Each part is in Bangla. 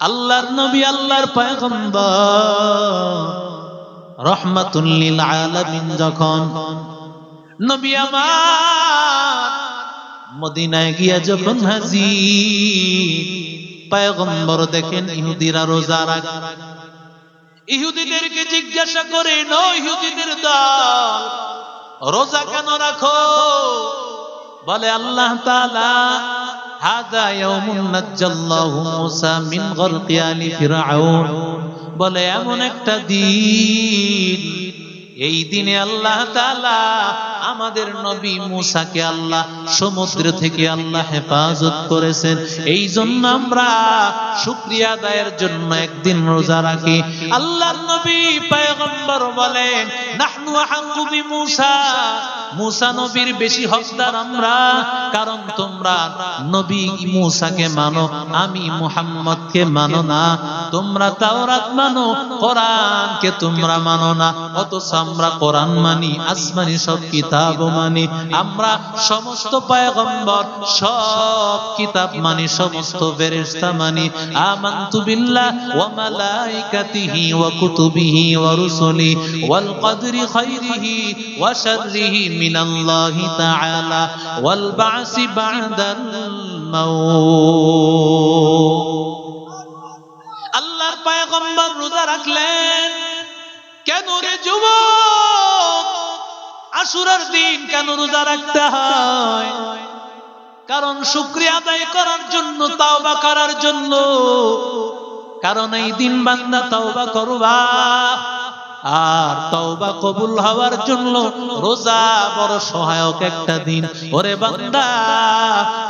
আল্লাহর নবী, আল্লাহর পয়গম্বর। রহমাতুল লিল আলামিন যখন নবী আমার মদিনায় গিয়া যখন হাজির, পয়গম্বর দেখেন ইহুদিরা রোজা রাখ। ইহুদিদেরকে জিজ্ঞাসা করে ন ইহুদিদের দল, রোজা কেন রাখো? বলে আল্লাহ মূসা বলে, এমন একটা দিন, এই দিনে আল্লাহ আমাদের নবী মুসাকে আল্লাহ সমুদ্র থেকে আল্লাহ হেফাজত করেছেন। এই জন্য আমরা শুকরিয়া আদায়ের জন্য একদিন রোজা রাখি। আল্লাহর নবী পয়গম্বর বলেন, নাহনু আহাক্কু বিমূসা। মুসা নবীর বেশি হকদার আমরা, কারণ তোমরা নবী মুসাকে মানো, আমি মুহাম্মদকে মানো না। তোমরা তাওরাত মানো, কোরআনকে তোমরা মানো না। অথচ আমরা কোরআন মানি, আসমানি সব কিতাব মানি। আমরা সমস্ত পয়গম্বর সব কিতাব মানি, সমস্ত ফেরেশতা মানি। আমানতু বিল্লাহ ওয়া মালাইকাতিহি ওয়া কুতুবিহি ওয়া রুসুলি। ওয়াল কদরি খাইরিহি ওয়া শাররিহি মিনাল্লাহি তাআলা ওয়াল বা'সি বা'দাল মাউত আল্লাহর পয়গম্বর রোজা রাখলেন। কেন রে যুবক? আশুরার দিন কেন রোজা রাখতে হয়? কারণ শুক্রিয়া আদায় করার জন্য, তাওবা করার জন্য। কারণ এই দিন বান্দা তাওবা করবা। আর তওবা কবুল হওয়ার জন্য রোজা বড় সহায়ক একটা দিন। ওরে বান্দা,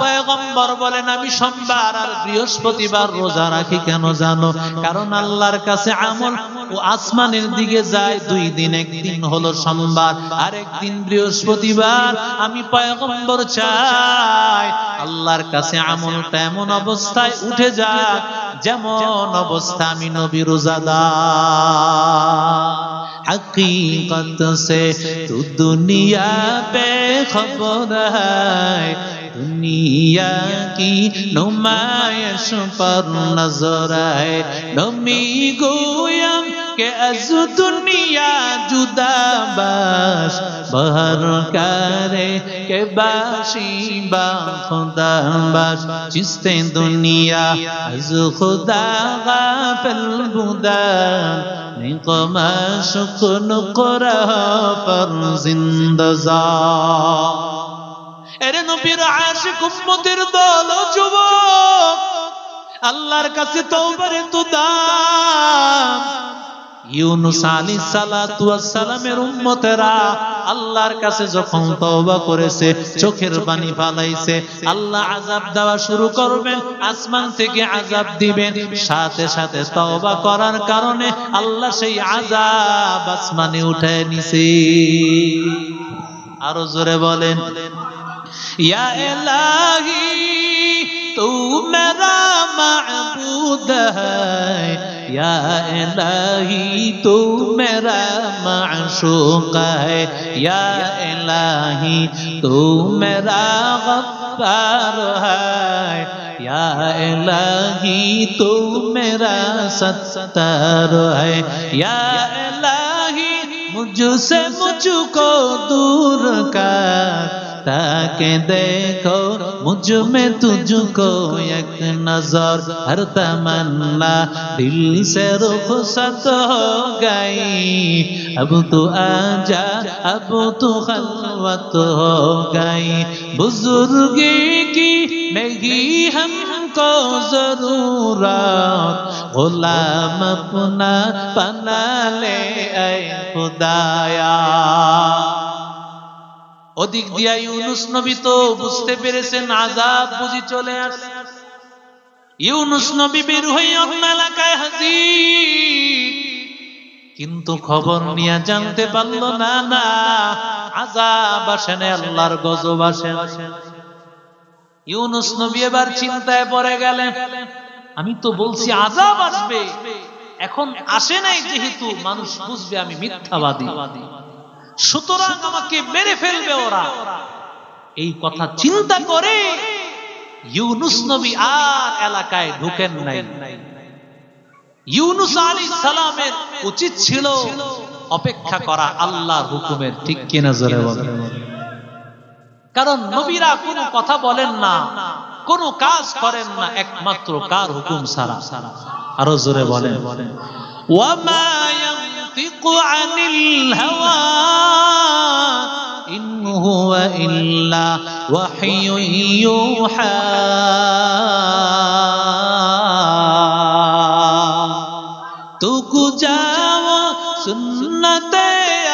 পয়গম্বর বলেন, আমি সোমবার আর বৃহস্পতিবার রোজা রাখি কেন জানো? কারণ আল্লাহর কাছে আমল ও আসমানের দিকে যায়, দুই দিন, একদিন হলো সোমবার আর একদিন বৃহস্পতিবার। আমি পয়গম্বর চাই, আল্লাহর কাছে আমলটা এমন অবস্থায় উঠে যাক, যেমন অবস্থা আমি নবী রোজাদার। হকীকত সে তু দুনিয়া পে খবর হায় দুনিয়া কি নুমায়শ পর নজর আয় নমি গোয়া কে আজ দুনিয়া জুদা বাস বহার কারে কে বাসি বা খুদা বাস চিস্তে দুনিয়া আজ খুদা গাফল বুদা নি কমা শুকুন করা পর জিন্দজা এরে নবীর আশিক উম্মতের দল আল্লাহর কাছে তো তো দাম ইউনুস আলাইহিস সালাতু সালামের উম্মতেরা আল্লাহর কাছে যখন তওবা করেছে, চোখের পানি ফালাইছে, আল্লাহ আযাব দেওয়া শুরু করবেন আসমান থেকে আযাব দিবেন। সাথে সাথে তওবা করার কারণে আল্লাহ সেই আযাব আসমানে উঠায় নিছে। আরও জোরে বলেন, ইয়া ইলাহি তু মেরা মাবুদ হ্যায় या इलाही तू मेरा माशूक है। या इलाही तू मेरा गफ्फार है। या इलाही तू मेरा सत्तार है। या इलाही मुझसे मुझको दूर कर। ताके देखो मुझ में तुझको एक नजर हर तमन्ना दिल से रुखसत हो गई अब तू आजा अब तू खलवत हो गई बुजुर्गी की नहीं हमको जरूरत गुलाम अपना बना ले ऐ खुदाया ওদিক দিয়া ইউনুস নবী তো বুঝতে পেরেছেন, আজাব বুঝি চলে আসে। ইউনুস নবী বের হয়ে অন্য এলাকায় হাজির। কিন্তু খবর নিয়ে জানতে পারল, না না, আজাব আসে না আল্লাহর গজব আসে ইউনুস নবী এবার চিন্তায় পড়ে গেলেন, আমি তো বলছি আজাব আসবে, এখন আসে নাই যেহেতু মানুষ বুঝবে আমি মিথ্যাবাদী। সুতরাং আমাকে মেরে ফেলবে ওরা। এই কথা চিন্তা করে ইউনুস নবী আর এলাকায় ঢুকেন নাই। ইউনুস আলী সালামের উচিত ছিল অপেক্ষা করা আল্লাহর হুকুমের ঠিক কিনা জোরে কারণ নবীরা কোনো কথা বলেন না। কোনো কাজ করেন না একমাত্র কার হুকুম সারা সারা আরও জোরে বলেন। ওয়া ينطق عن الهوى إن هو إلا وحي يوحى. تو جاو سنت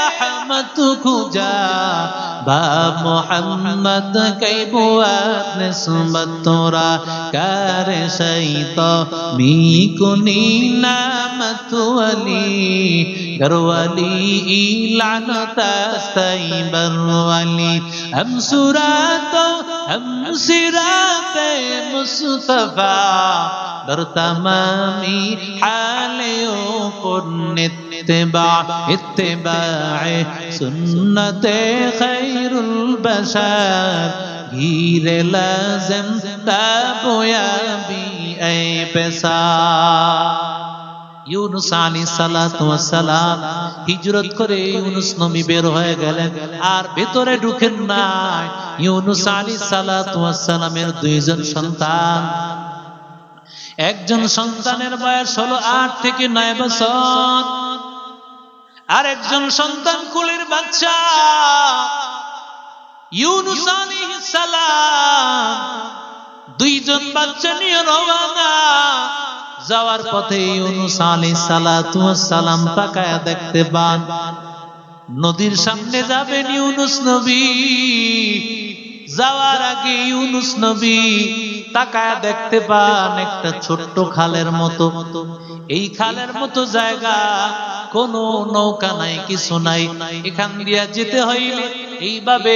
احمد جا. با محمد کی بوات نسبت تورا کار شیطا می کنی نامت ولی گر ولی ایلان تاستی بر ولی ہم سراتو ہم سرات مصطفیٰ در تمامی حالیوں کنت ইত্তেবা ইত্তেবায়ে সুন্নতে খাইরুল বাশার ঘিরে লাজম তাবয়াবি এ পেশা ইউনুস আলী সালাম হিজরত করে ইউনুস নবী বের হয়ে গেলেন আর ভেতরে ঢুকেন নাই ইউনুস আলী সালামের দুইজন সন্তান একজন সন্তানের বয়স হলো আট থেকে নয় বছর আর একজন সন্তান কুলের বাচ্চা। ইউনুস আলাইহিস সালাম। দুইজন বাচ্চা নিয়ে রওনা। যাওয়ার পথে ইউনুস আলাইহিস সালাতু ওয়াস সালাম তাকায়া দেখতে পান। নদীর সামনে যাবেন ইউনুস নবী। যাওয়ার আগে ইউনুস নবী তাকায়া দেখতে পান একটা ছোট্ট খালের মতো। এই খালের মতো জায়গা, কোনো নৌকা নাই, কিছু নাই। এখান দিয়া যেতে হইলে এইভাবে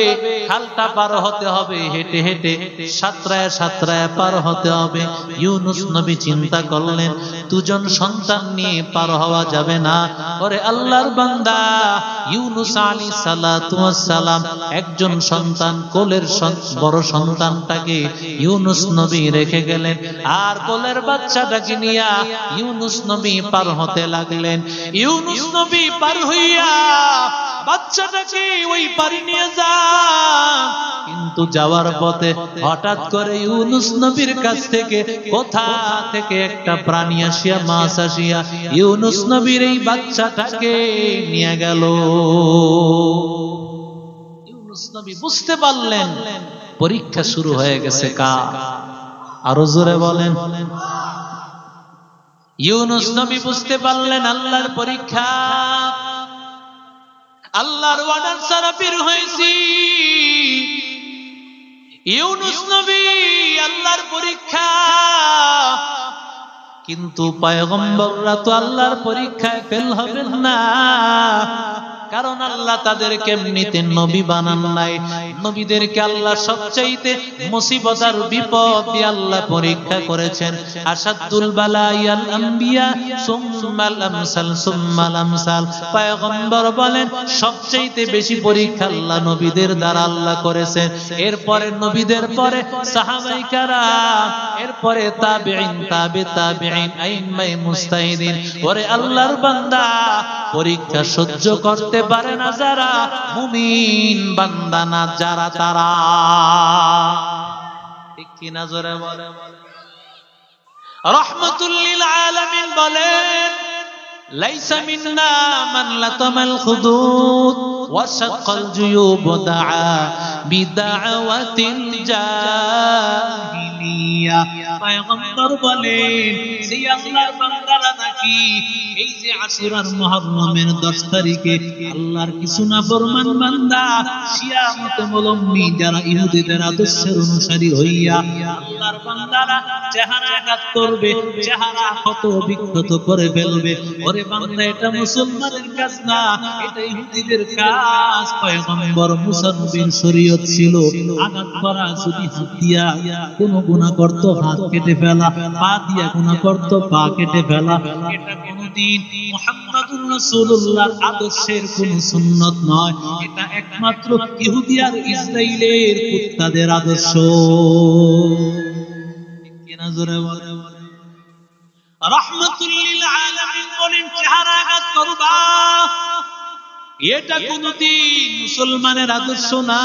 খালটা পার হতে হবে, হেঁটে হেঁটে সাতরায় সাতরায় পার হতে হবে। ইউনুস নবী চিন্তা করলেন দুজন সন্তান নিয়ে পার হওয়া যাবে না। ওরে আল্লাহর বান্দা, ইউনুস আলী সালাম একজন সন্তান, কোলের বড় সন্তানটাকে ইউনুস নবী রেখে গেলেন। আর কোলের বাচ্চাটাকে নিয়া ইউনুস নবী পার হতে লাগলেন। ইউনুস নবী পার হইয়া বাচ্চাটাকে ওই পারি নিয়ে যা কিন্তু যাওয়ার পথে হঠাৎ করে ইউনুস নবীর কাছ থেকে কোথা থেকে একটা প্রাণী আসিয়া মাছ আসিয়া ইউনুস নবীর এই বাচ্চাটাকে নিয়ে গেল। ইউনুস নবী বুঝতে পারলেন, পরীক্ষা শুরু হয়ে গেছে কা। আরও জোরে বলেন। ইউনুস নবী বুঝতে পারলেন, আল্লাহর পরীক্ষা। আল্লাহর ওয়ার্ডার ছাড়া বের হয়েছি। ইউনুস নবী কিন্তু পয়গম্বররা তো আল্লাহর পরীক্ষায় ফেল হবেন না। কারণ আল্লাহ তাদেরকে এমনিতে নবী বানান নাই। নবীদেরকে আল্লাহ সবচাইতে মুসিবত আর বিপদ আল্লাহ পরীক্ষা করেছেন। আসাদুল বালাইয়াল আম্বিয়া, সুম্মাল আমসাল সুম্মাল আমসাল। পয়গম্বর বলেন, সবচাইতে বেশি পরীক্ষা আল্লাহ নবীদের দ্বারা আল্লাহ করেছেন। এরপরে নবীদের পরে সাহাবাই এরপরে তাবিঈন, তাবে তাবিঈন আইম্মাই মুস্তাহিদিন। ওরে আল্লাহর বান্দা, পরীক্ষা সহ্য করতে বলতে পারে না যারা, মুমিন বান্দা না যারা তারা। ঠিক কি নজরে বলে? রহমতুল্লিল আলমিন বলেন, লাইসা আলিয়া পয়গম্বর বলেন সেই আল্লাহর বান্দারা নাকি, এই যে আশুরার তারিখে আল্লাহর কিছু না ফরমান বান্দা যারা ইহুদিদের আদর্শের অনুসারী হইয়া, আল্লাহর বান্দারা চেহারা আঘাত করবে, চেহারা ক্ষত বিক্ষত করে ফেলবে। ওরে বান্দা, এটা মুসলমানের কাজ না, এটা ইহুদিদের কাজ। পয়গম্বর মুসা শরীয়ত ছিল, আঘাত করা যদি হাতিয়া কোনো গুনাহ করত, হাত কেটে ফেলা, পা দিয়া গুনাহ করত, পা কেটে ফেলা। এটা কোনদিন রাসূলুল্লাহর আদর্শের কোন সুন্নত নয়। এটা একমাত্র ইহুদি আর ইসরাইলের কুত্তাদের আদর্শ। এটা মুসলমানের আদর্শ না।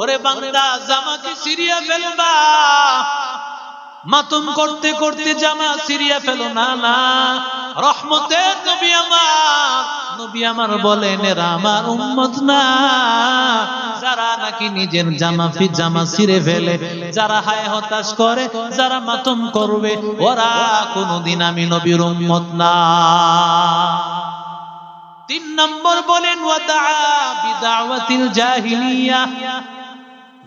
ওরে বান্দা জামাকে সিরিয়া ফেলবা মাতম করতে করতে জামা সিরিয়া ফেলো না। না রহমতের নবী আমার নবী আমার বলেন, এরা আমার উম্মত না। যারা নাকি নিজের জামা জামা ফেলে, যারা হায় হতাশ করে, যারা মাতম করবে, ওরা কোনদিন আমি নবীর উম্মত না। তিন নম্বর বলেন ওয়াদা বিদাওয়াতিল জাহিলিয়া।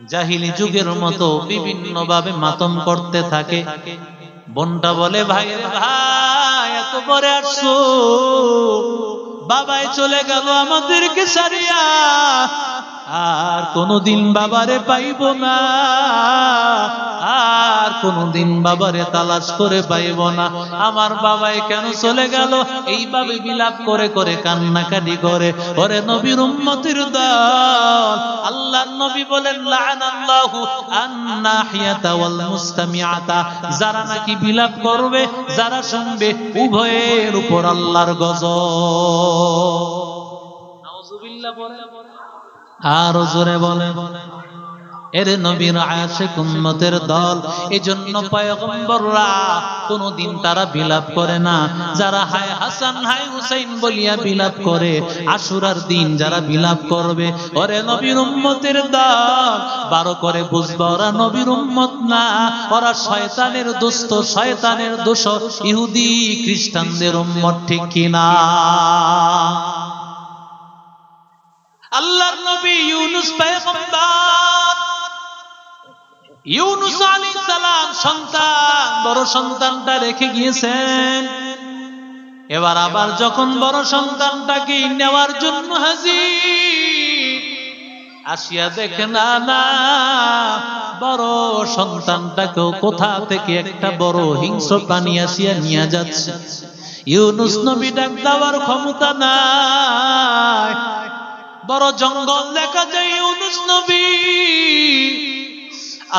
জাহিলি যুগের মতো বিভিন্ন ভাবে মাতম করতে থাকে। বোনটা বলে ভাই ভাই, এত পরে আসছো। বাবাই চলে গেল আমাদেরকে সারিয়া আর কোনদিন বাবারে পাইব না। আর কোনদিন বাবারে তালাশ করে পাইব না। আমার বাবাই কেন চলে গেল? এইভাবে বিলাপ করে করে কান্নাকাটি করে। ওরে নবীর উম্মতির দল। আল্লাহ নবী বলেন লাআনাল্লাহু আন্নাহিয়াতা ওয়াল মুস্তামিআতা। যারা নাকি বিলাপ করবে, যারা শুনবে, উভয়ের উপর আল্লাহর গজব। নাউজুবিল্লাহ বলে আরও জোরে বলে, এরে নবীর আশেক উম্মতের দল, এজন্য পয়গম্বররা কোনদিন তারা বিলাপ করে না। যারা হায় হাসান, হায় হুসাইন বলিয়া বিলাপ করে, আশুরার দিন যারা বিলাপ করবে, ওরে নবীর উম্মতের দল। বারো করে বুঝবা, ওরা নবীর উম্মত না। ওরা শয়তানের দুষ্ট, শয়তানের দোষ। ইহুদি খ্রিস্টানদের উম্মত ঠিক কিনা? আল্লাহর নবী ইউনুস পয়গম্বর। ইউনুস আলাইহিস সালাম সন্তান, বড় সন্তানটা রেখে গিয়েছেন। এবার আবার যখন বড় সন্তানটাকে নেওয়ার জন্য হাজির, আসিয়া দেখে, না না, বড় সন্তানটাকেও কোথা থেকে একটা বড় হিংস্র প্রাণী আসিয়া নিয়ে যাচ্ছে? ইউনুস নবী ডাক দেওয়ার ক্ষমতা নাই। বড় জঙ্গল দেখা যায় ইউনুস নবী।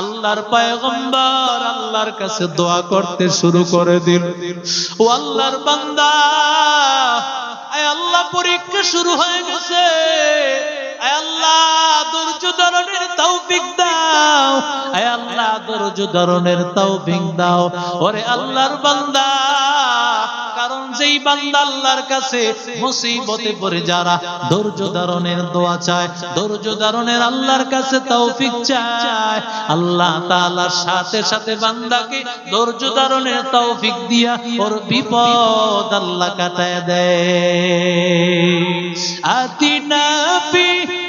আল্লাহর পয়গম্বর আল্লাহর কাছে দোয়া করতে শুরু করে দিল। ও আল্লাহর বান্দা, আয় আল্লাহ, পরীক্ষা শুরু হয়ে গেছে। আয় আল্লাহ, ধৈর্য ধারণের তৌফিক দাও। আয় আল্লাহ, ধৈর্য ধারণের তৌফিক দাও। ওরে আল্লাহর বান্দা কারণ যেই বান্দা আল্লাহর কাছে মুসিবতে পড়ে যারা, ধৈর্য ধারণের দোয়া চায়, ধৈর্য ধারণের আল্লাহর কাছে তৌফিক চায়। আল্লাহ তাআলার সাথে সাথে বান্দাকে ধৈর্য ধারণের তৌফিক দিয়া ওর বিপদ আল্লাহ কাটায় দেয়। আতিনা ফি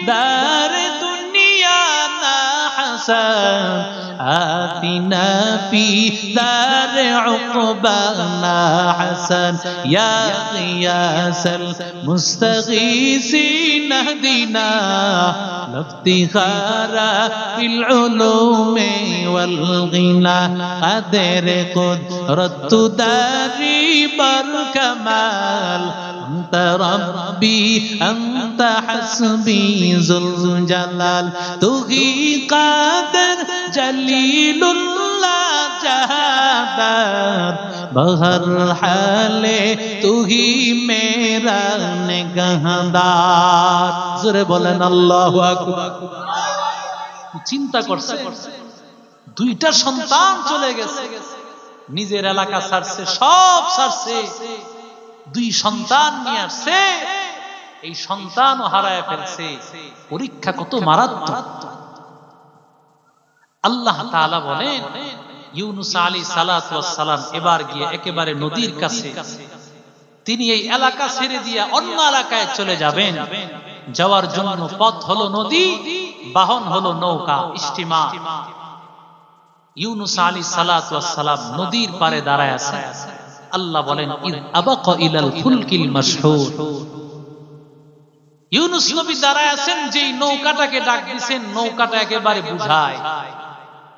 দারে দুনিয়া না হাসান آتنا في دار عقبانا حسن. يا غياس المستغيثين اهدنا لافتخار بالعلوم والغنى. قدر قدرة داري بركمال أنت ربي أنت حسبي ذو الجلال. تغي قادر জলিলুল্লাহ জাহাদার, বহর হালে তুহি মেরা নেগাহাদার। জোরে বলেন, আল্লাহু চিন্তা করছে, দুইটা সন্তান চলে গেছে, নিজের এলাকা সারছে সব সারছে দুই সন্তান নিয়ে আসছে, এই সন্তান হারায় ফেলছে। পরীক্ষা কত মারাত্মক। আল্লাহ তাআলা বলেন, ইউনুস আলী সালাত সালাম এবার গিয়ে একেবারে নদীর কাছে, তিনি এই এলাকা ছেড়ে দিয়ে অন্য এলাকায় চলে যাবেন। যাওয়ার জন্য পথ হলো নদী, বাহন হলো নৌকা স্টিমা ইউনুস আলী সালাত সালাম নদীর পারে দাঁড়ায় আছে। আল্লাহ বলেন ইউনুস নবী দাঁড়ায় আছেন যেই নৌকাটাকে ডাক দিছেন, নৌকাটা একেবারে বুঝায়।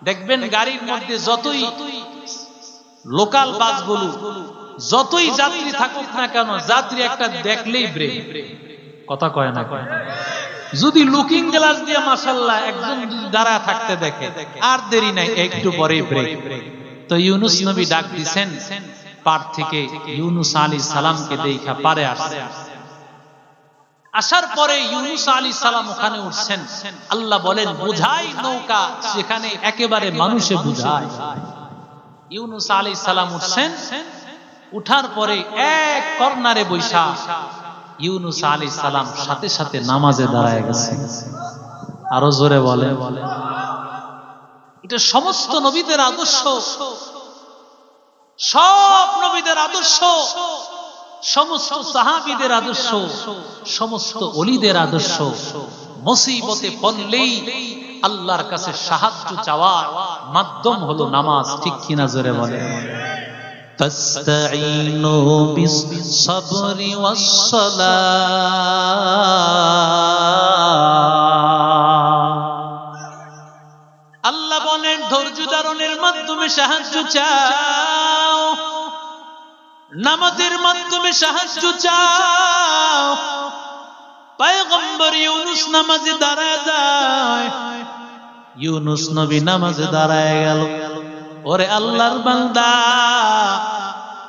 দেখবেন গাড়ির মধ্যে যতই লোকাল বাসগুলো, যতই যাত্রী থাকুক না কেন, যাত্রী একটা দেখলেই ব্রেক কথা কয় না কয় না। যদি লুকিং গ্লাস দিয়ে মাসাল্লাহ একজন দাঁড়া থাকতে দেখে, আর দেরি নাই, একটু পরেই ব্রেক তো ইউনুস নবী ডাক দিছেন, পার থেকে ইউনুস আলী সালামকে দেখা, পারে আসছে আসার পরে ইউনুস আলী সালাম ওখানে উঠছেন। আল্লাহ বলেন, বুঝাই নৌকা সেখানে একেবারে মানুষে বুঝায়। ইউনুস আলী সালাম উঠছেন। উঠার পরে এক কর্নারে বৈশা ইউনুস আলী সালাম সাথে সাথে নামাজে দাঁড়ায় গেছে। আরও জোরে বলে এটা সমস্ত নবীদের আদর্শ। সব নবীদের আদর্শ। সমস্ত সাহাবিদের আদর্শ সমস্ত অলিদের আদর্শ মুসিবতে পড়লেই আল্লাহর কাছে সাহায্য চাওয়ার মাধ্যম হলো নামাজ ঠিক কিনা জোরে বলে فاستعينوا بالصبر والصلاة আল্লাহ বলেন ধৈর্য ধারণের মাধ্যমে সাহায্য চাও নামাজের মাধ্যমে সাহায্য চাও। পায়গম্বর ইউনুস নামাজে দাঁড়ায় যায়। ইউনুস নবী নামাজে দাঁড়ায় গেল। ওরে আল্লাহর বান্দা,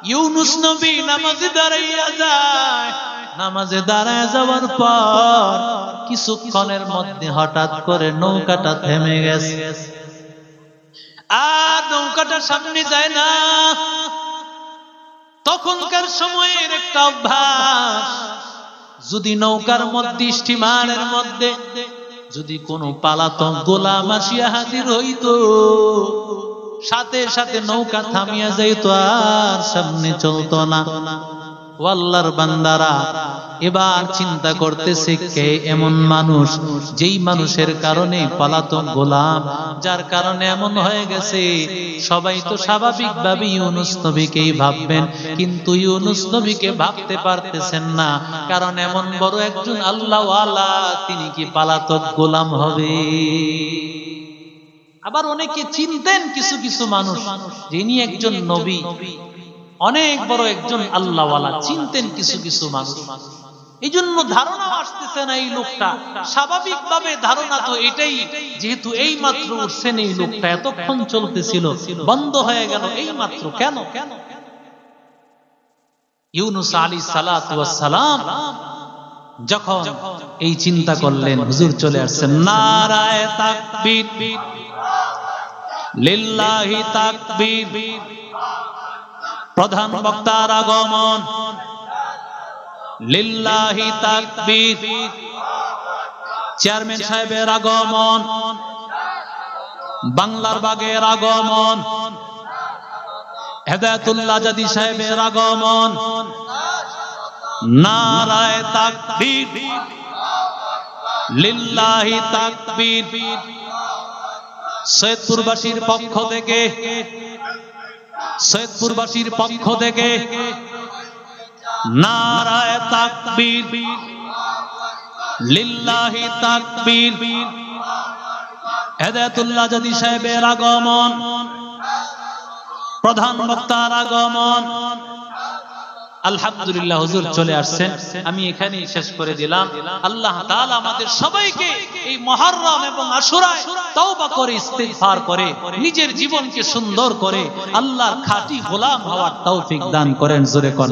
ইউনুস নবী নামাজে দাঁড়াইয়া যায়। নামাজে দাঁড়ায় যাওয়ার পর কিছুক্ষণের মধ্যে হঠাৎ করে নৌকাটা থেমে গেছে। আর নৌকাটা সামনে যায় না। তখনকার সময়ের একটা অভ্যাস। যদি নৌকার মধ্যে স্টিমারের মধ্যে যদি কোনো পালাতক গোলাম আসিয়া হাজির হইত, সাথে সাথে নৌকা থামিয়া যাইত আর সামনে চলত না। ও আল্লাহর বান্দারা, এবার চিন্তা করতেছে কে এমন মানুষ, যেই মানুষের কারণে পালাতক গোলাম, যার কারণে এমন হয়ে গেছে। সবাই তো স্বাভাবিক ভাবে ইউনুস নবীকেই ভাববেন, কিন্তু ইউনুস নবীকে ভাবতে পারতেছেন না, কারণ এমন বড় একজন আল্লাহওয়ালা, তিনি কি পালাতক গোলাম হবে? আবার অনেকে চিনতেন কিছু কিছু মানুষ, যিনি একজন নবী। অনেক বড় একজন আল্লাহওয়ালা, চিনতেন কিছু কিছু মানুষ। এই জন্য ধারণা আসতেছে না এই লোকটা। স্বাভাবিক ভাবে ধারণা তো এটাই, যেহেতু এই মাত্র উঠছেন এই লোকটা এতক্ষণ চলতেছিল, বন্ধ হয়ে গেল এই মাত্র কেন? কেন ইউনুস আলী সালাম যখন এই চিন্তা করলেন, হুজুর চলে আসছেন, নারায় লিল্লাহি তাকবীর প্রধান বক্তার আগমন। লিল্লাহি তাকবীর। চেয়ারম্যান সাহেবের আগমন। বাংলার বাগের আগমন। হেদায়তুল্লাহ জাদি সাহেবের আগমন। নারায় তাকবীর। লিল্লাহি তাকবীর। সৈয়দপুরবাসীর পক্ষ থেকে সৈয়দপুরবাসীর পক্ষ থেকে নারায় তাকবীর লিল্লাহি তাকবীর হেদায়তুল্লাহ জাদি সাহেবের আগমন প্রধান বক্তার আগমন আলহামদুলিল্লাহ হুজুর চলে আসছেন আমি এখানেই শেষ করে দিলাম। আল্লাহ তাআলা আমাদের সবাইকে এই মুহররম এবং আশুরায় তওবা করে, ইস্তিগফার করে, নিজের জীবনকে সুন্দর করে আল্লাহর খাঁটি গোলাম হওয়ার তৌফিক দান করেন। জোরে কোন